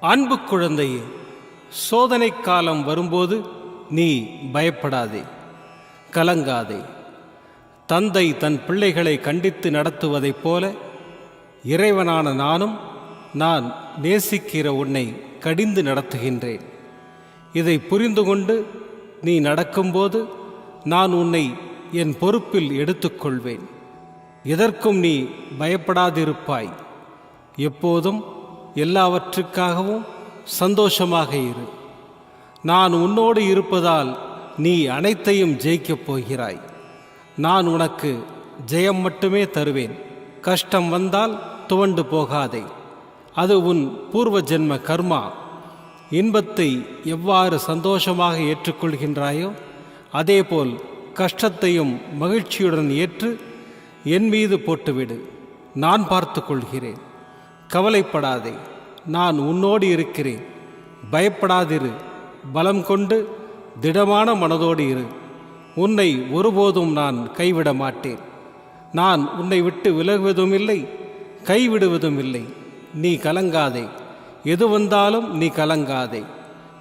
அன்பு குழந்தையே சோதனை காலம் வரும்போது நீ பயப்படாதே கலங்காதே. தந்தை தன் பிள்ளைகளை கண்டித்து நடத்துவதைப் போல இறைவனான நானும் நான் நேசிக்கிற உன்னை கடிந்து நடத்துகின்றேன். இதை புரிந்து கொண்டு நீ நடக்கும்போது நான் உன்னை என் பொறுப்பில் எடுத்துக்கொள்வேன். எதற்கும் நீ பயப்படாதிருப்பாய். எப்போதும் எல்லாவற்றுக்காகவும் சந்தோஷமாக இரு. நான் உன்னோடு இருப்பதால் நீ அனைத்தையும் ஜெயிக்கப் போகிறாய். நான் உனக்கு ஜெயம் மட்டுமே தருவேன். கஷ்டம் வந்தால் துவண்டு போகாதே. அது உன் பூர்வ ஜென்ம கர்மா. இன்பத்தை எவ்வாறு சந்தோஷமாக ஏற்றுக்கொள்கின்றாயோ அதேபோல் கஷ்டத்தையும் மகிழ்ச்சியுடன் ஏற்று என் மீது போட்டுவிடு. நான் பார்த்து கொள்கிறேன் கவலைப்படாதே. நான் உன்னோடு இருக்கிறேன். பயப்படாதிரு. பலம் கொண்டு திடமான மனதோடு இரு. உன்னை ஒருபோதும் நான் கைவிட மாட்டேன். நான் உன்னை விட்டு விலகுவதும் இல்லை கைவிடுவதும் இல்லை நீ கலங்காதே. எது வந்தாலும் நீ கலங்காதே.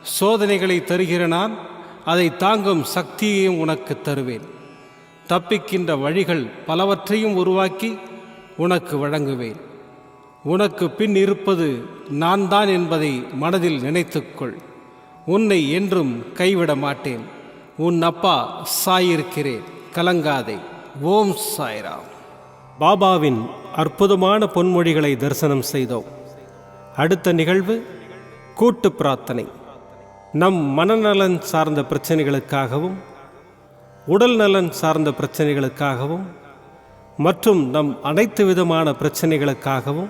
சோதனைகளை தருகிற நான் அதை தாங்கும் சக்தியையும் உனக்கு தருவேன். தப்பிக்கின்ற வழிகள் பலவற்றையும் உருவாக்கி உனக்கு வழங்குவேன். உனக்கு பின் இருப்பது நான் தான் என்பதை மனதில் நினைத்துக்கொள். உன்னை என்றும் கைவிட மாட்டேன். உன் அப்பா சாயிருக்கிறேன். கலங்காதே. ஓம் சாய்ராம். பாபாவின் அற்புதமான பொன்மொழிகளை தரிசனம் செய்தோம். அடுத்த நிகழ்வு கூட்டு பிரார்த்தனை. நம் மனநலன் சார்ந்த பிரச்சனைகளுக்காகவும் உடல் நலன் சார்ந்த பிரச்சனைகளுக்காகவும் மற்றும் நம் அனைத்து விதமான பிரச்சனைகளுக்காகவும்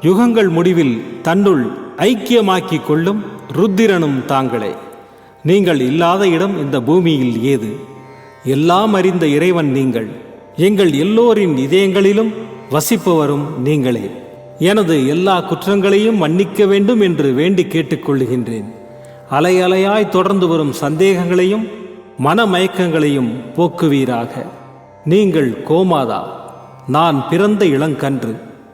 யுகங்கள் முடிவில் தன்னுள் ஐக்கியமாக்கிக் கொள்ளும் ருத்திரனும் தாங்களே. நீங்கள் இல்லாத இடம் இந்த பூமியில் ஏது? எல்லாம் அறிந்த இறைவன் நீங்கள். எங்கள் எல்லோரின் இதயங்களிலும் வசிப்பவரும் நீங்களே. எனது எல்லா குற்றங்களையும் மன்னிக்க வேண்டும் என்று வேண்டி கேட்டுக்கொள்ளுகின்றேன் அலை அலையாய் தொடர்ந்து வரும் சந்தேகங்களையும் மனமயக்கங்களையும் போக்குவீராக. நீங்கள் கோமாதா. நான் பிறந்த இளங்கன்று.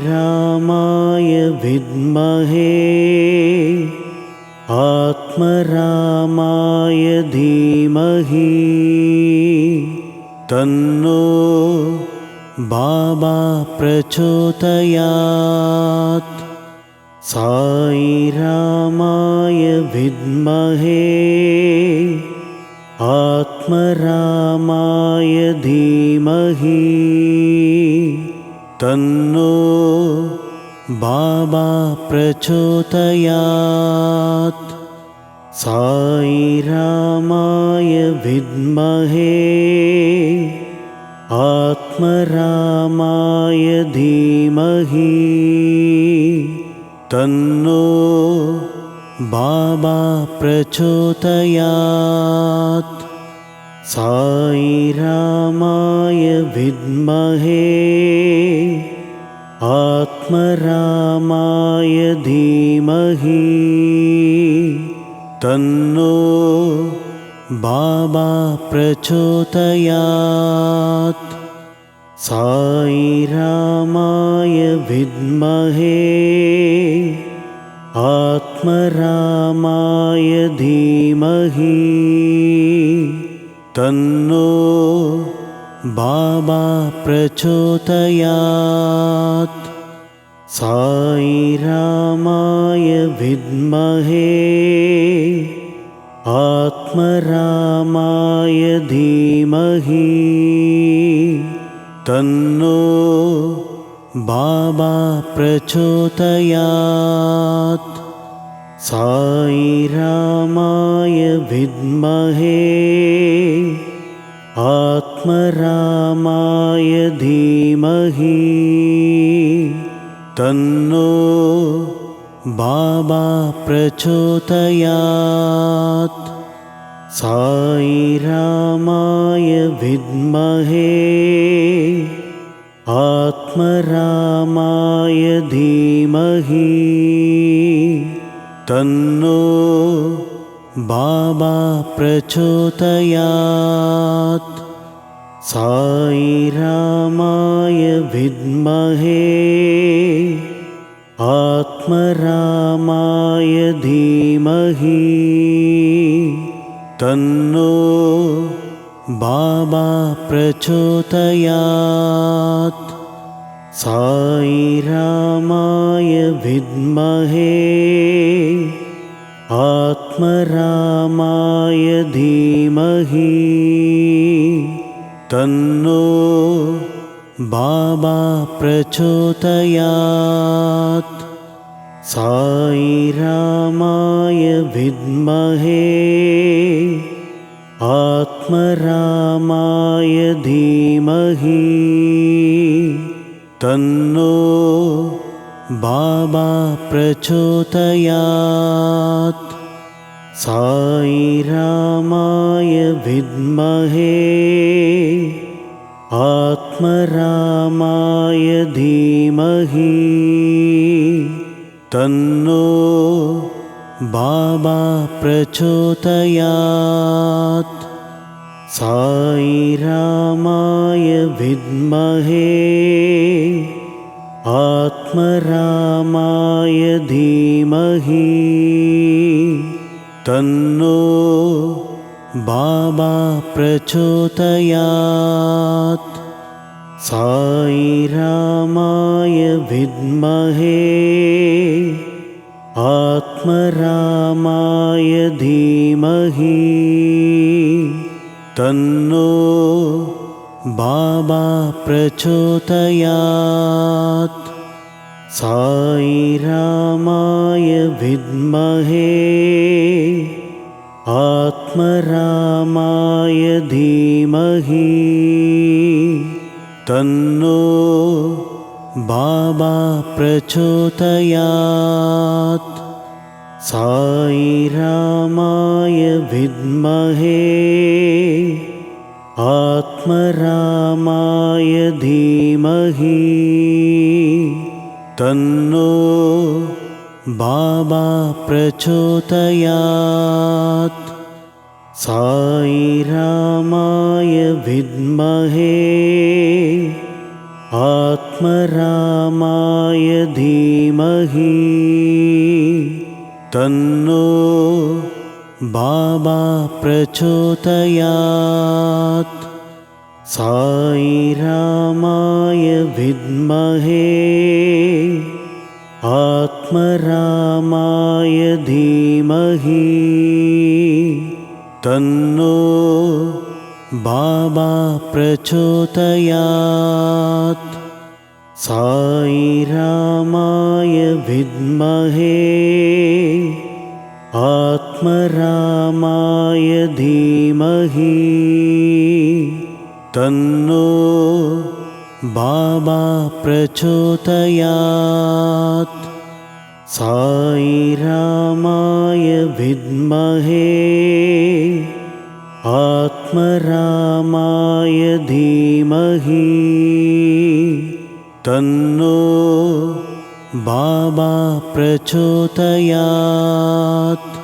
रामाय विद्महे आत्मरामाय धीमहि। तन्नो बाबा प्रचोदयात्। रामाय विद्महे आत्मरामाय धीमहि तन्नो बाबा प्रचोदयात्। साई रामाय विद्महे आत्मरामाय धीमहि। तन्नो बाबा प्रचोदयात्। साई रामाय विद्महे आत्मरामाय धीमहि तन्नो बाबा प्रचोदयात्। साई रामाय विद्महे आत्मरामाय धीमहि तन्नो बाबा प्रचोदयात्। साई रामाय विद्महे। आत्मरामाय धीमहि। तन्नो बाबा प्रचोदयात्। साई रामाय विद्महे आत्मरामाय धीमहि तन्नो बाबा प्रचोदयात्। साई रामाय विद्महे आत्मरामाय धीमहि तन्नो बाबा प्रचोदयात्। साई रामाय विद्महे। आत्मरामाय धीमहि। तन्नो बाबा प्रचोदयात्। साई रामाय विद्महे आत्मरामाय धीमहि तन्नो बाबा प्रचोदयात्। साई रामाय विद्महे आत्मरामाय धीमहि तन्नो बाबा प्रचोदयात्। साई रामाय विद्महे। आत्मरामाय धीमहि। तन्नो बाबा प्रचोदयात्। साई रामाय विद्महे आत्मरामाय धीमहि तन्नो बाबा प्रचोदयात्। साई रामाय विद्महे आत्मरामाय धीमहि तन्नो बाबा प्रचोदयात्। साई रामाय विद्महे। आत्मरामाय धीमहि। तन्नो बाबा प्रचोदयात्। साईरामाय विद्महे आत्मरामाय धीमहि। तन्नो बाबा प्रचोदयात्। साईरामाय विद्महे। आत्मरामाय धीमहि। तन्नो बाबा प्रचोदयात् साईरामाय विद्महे आत्मरामाय धीमहि तन्नो बाबा प्रचोदयात्। साईरामाय विद्महे आत्मरामाय धीमहि तन्नो बाबा प्रचोदयात्। साईरामाय विद्महे आत्मरामाय धीमहि। तन्नो बाबा प्रचोदयात्।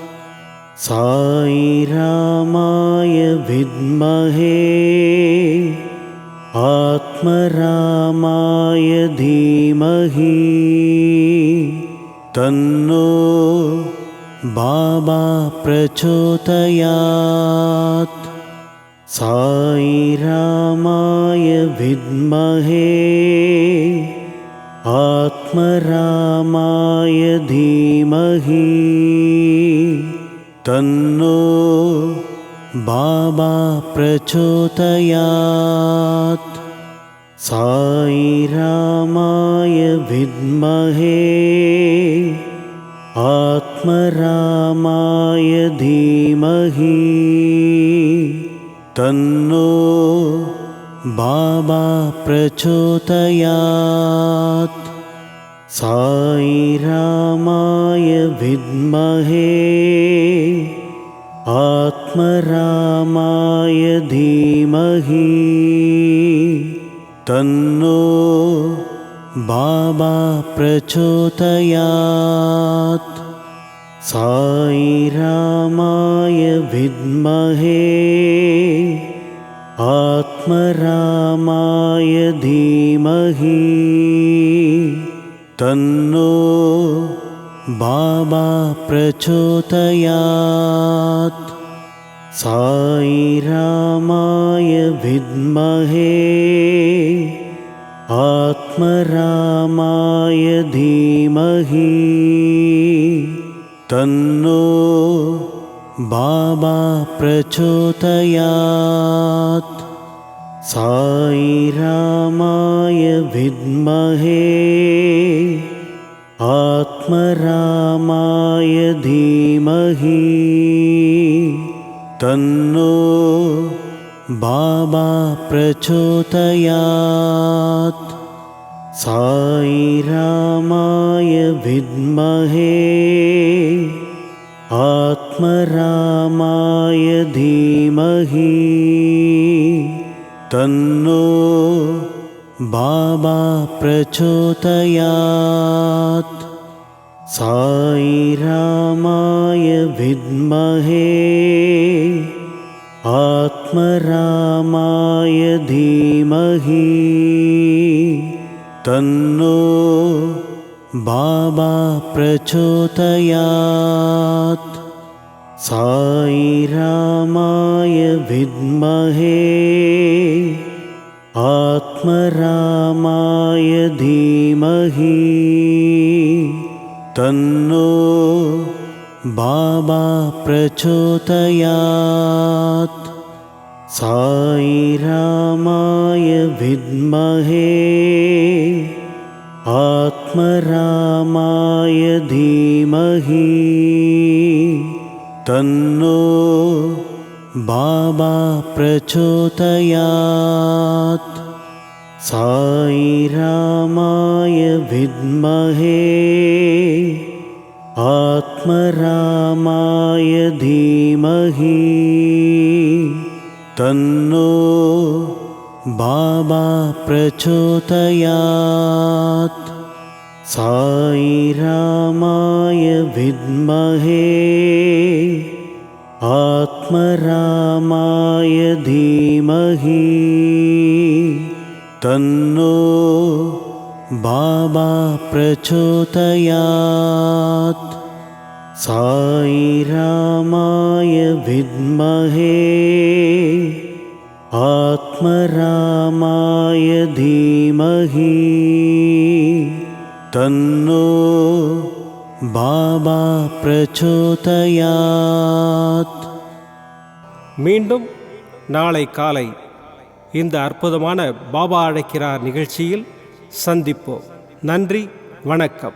साईरामाय विद्महे आत्मरामाय धीमहि तन्नो बाबा प्रचोदयात्। साईरामाय विद्महे आत्मरामाय धीमहि तन्नो बाबा प्रचोदयात्। साईरामाय विद्महे। आत्मरामाय धीमहि। तन्नो बाबा प्रचोदयात्। साईरामाय विद्महे आत्मरामाय धीमहि। तन्नो बाबा प्रचोदयात्। साईरामाय विद्महे। आत्मरामाय धीमहि। तन्नो बाबा प्रचोदयात् साईरामाय विद्महे आत्मरामाय धीमहि तन्नो बाबा प्रचोदयात्। साईरामाय विद्महे आत्मरामाय धीमहि तन्नो बाबा प्रचोदयात्। साईरामाय विद्महे आत्मरामाय धीमहि। तन्नो बाबा प्रचोदयात्। साईरामाय विद्महे आत्मरामाय धीमहि तन्नो बाबा प्रचोदयात्। साईरामाय विद्महे आत्मरामाय धीमहि तन्नो बाबा प्रचोदयात् साईरामाय विद्महे आत्मरामाय धीमहि। तन्नो बाबा प्रचोदयात्। साईरामाय विद्महे आत्मरामाय धीमहि तन्नो बाबा प्रचोदयात्। साई रामाय विद्महे आत्मरामाय धीमहि। तन्नो बाबा प्रचोदयात्। साई रामाय विद्महे आत्मरामाय धीमहि तन्नो बाबा प्रचोदयात् மீண்டும் நாளை காலை இந்த அற்புதமான பாபா அழைக்கிறார் நிகழ்ச்சியில் சந்திப்போம் நன்றி வணக்கம்